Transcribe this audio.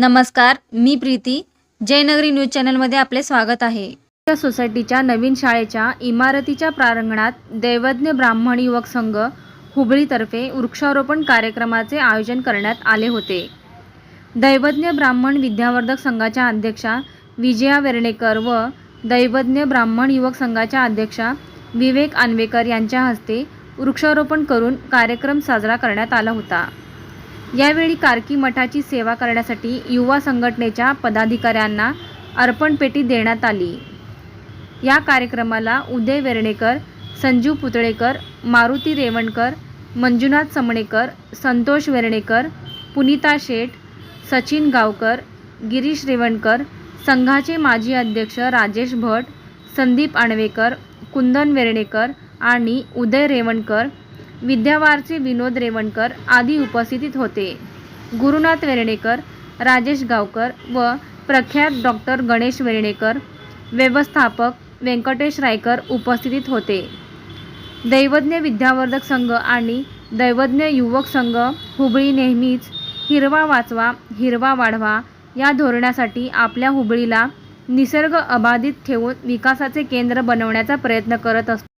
नमस्कार मी प्रीती. जयनगरी न्यूज चॅनलमध्ये आपले स्वागत आहे. त्या सोसायटीच्या नवीन शाळेच्या इमारतीच्या प्रारंगणात दैवज्ञ ब्राह्मण युवक संघ हुबळीतर्फे वृक्षारोपण कार्यक्रमाचे आयोजन करण्यात आले होते. दैवज्ञ ब्राह्मण विद्यावर्धक संघाच्या अध्यक्षा विजया वेर्णेकर व दैवज्ञ ब्राह्मण युवक संघाच्या अध्यक्षा विवेक आनवेकर यांच्या हस्ते वृक्षारोपण करून कार्यक्रम साजरा करण्यात आला होता. यावेळी कारकी मठाची सेवा करण्यासाठी युवा संघटनेच्या पदाधिकाऱ्यांना अर्पणपेटी देण्यात आली. या कार्यक्रमाला उदय वेर्णेकर संजू पुतळेकर मारुती रेवणकर मंजुनाथ समणेकर संतोष वेर्णेकर पुनिता शेठ सचिन गावकर गिरीश रेवणकर संघाचे माजी अध्यक्ष राजेश भट संदीप आणवेकर कुंदन वेर्णेकर आणि उदय रेवणकर विद्यावारचे विनोद रेवणकर आदी उपस्थितीत होते. गुरुनाथ वेर्णेकर राजेश गावकर व प्रख्यात डॉक्टर गणेश वेर्णेकर व्यवस्थापक व्यंकटेश रायकर उपस्थितीत होते. दैवज्ञ विद्यावर्धक संघ आणि दैवज्ञ युवक संघ हुबळी नेहमीच हिरवा वाचवा हिरवा वाढवा या धोरणासाठी आपल्या हुबळीला निसर्ग अबाधित ठेवून विकासाचे केंद्र बनवण्याचा प्रयत्न करत असतो.